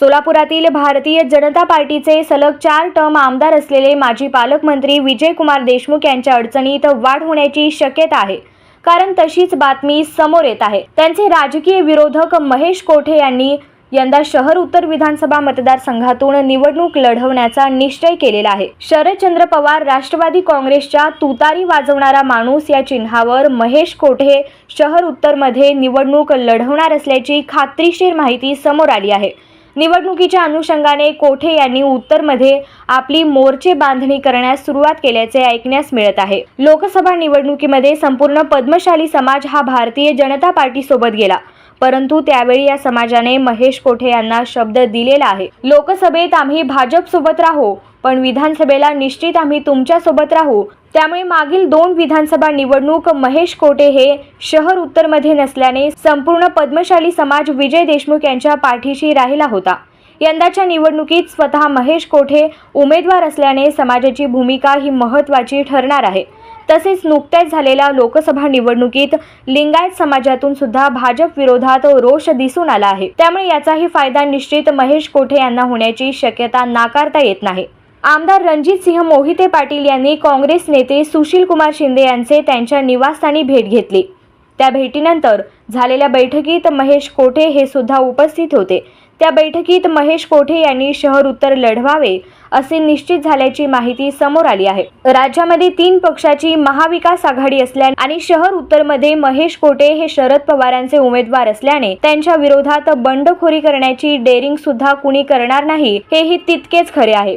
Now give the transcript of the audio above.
सोलापुरातील भारतीय जनता पार्टीचे सलग चार टर्म आमदार असलेले माजी पालकमंत्री विजयकुमार देशमुख यांच्या अडचणीत वाढ होण्याची शक्यता आहे. कारण तशीच बातमी समोर येत आहे. त्यांचे राजकीय विरोधक महेश कोठे यांनी यंदा शहर उत्तर विधानसभा मतदारसंघातून निवडणूक लढवण्याचा निश्चय केलेला आहे. शरदचंद्र पवार राष्ट्रवादी काँग्रेसच्या तुतारी वाजवणारा माणूस या चिन्हावर महेश कोठे शहर उत्तरमध्ये निवडणूक लढवणार असल्याची खात्रीशीर माहिती समोर आली आहे. निवडणुकीच्या अनुषंगाने कोठे यांनी उत्तरमध्ये आपली मोर्चे बांधणी करण्यास सुरुवात केल्याचे ऐकण्यास मिळत आहे. लोकसभा निवडणुकीमध्ये संपूर्ण पद्मशाली समाज हा भारतीय जनता पार्टी सोबत गेला. परंतु त्यावेळी या समाजाने महेश कोठे यांना शब्द दिलेला आहे. लोकसभेत आम्ही भाजप सोबत राहू पण विधानसभेला निश्चित आम्ही तुमच्यासोबत राहू त्यामुळे मागील दोन विधानसभा निवडणूक महेश कोटे हे शहर उत्तरमध्ये नसल्याने संपूर्ण पद्मशाली समाज विजय देशमुख यांच्या पाठीशी राहिला होता. यंदाच्या निवडणुकीत स्वतः महेश कोठे उमेदवार असल्याने समाजाची भूमिका ही महत्त्वाची ठरणार आहे. तसेच नुकत्याच झालेल्या लोकसभा निवडणुकीत लिंगायत समाजातून सुद्धा भाजप विरोधात रोष दिसून आला आहे. त्यामुळे याचाही फायदा निश्चित महेश कोठे यांना होण्याची शक्यता नाकारता येत नाही. आमदार रणजित सिंह मोहिते पाटील यांनी काँग्रेस नेते सुशीलकुमार शिंदे यांचे त्यांच्या निवासस्थानी भेट घेतली. त्या भेटीनंतर झालेल्या बैठकीत महेश कोठे हे सुद्धा उपस्थित होते. त्या बैठकीत महेश कोठे यांनी शहर उत्तर लढवावे असे निश्चित झाल्याची माहिती समोर आली आहे. राज्यामध्ये तीन पक्षाची महाविकास आघाडी असल्याने आणि शहर उत्तरमध्ये महेश कोठे हे शरद पवारांचे उमेदवार असल्याने त्यांच्या विरोधात बंडखोरी करण्याची डेअरिंग सुद्धा कुणी करणार नाही हेही तितकेच खरे आहे.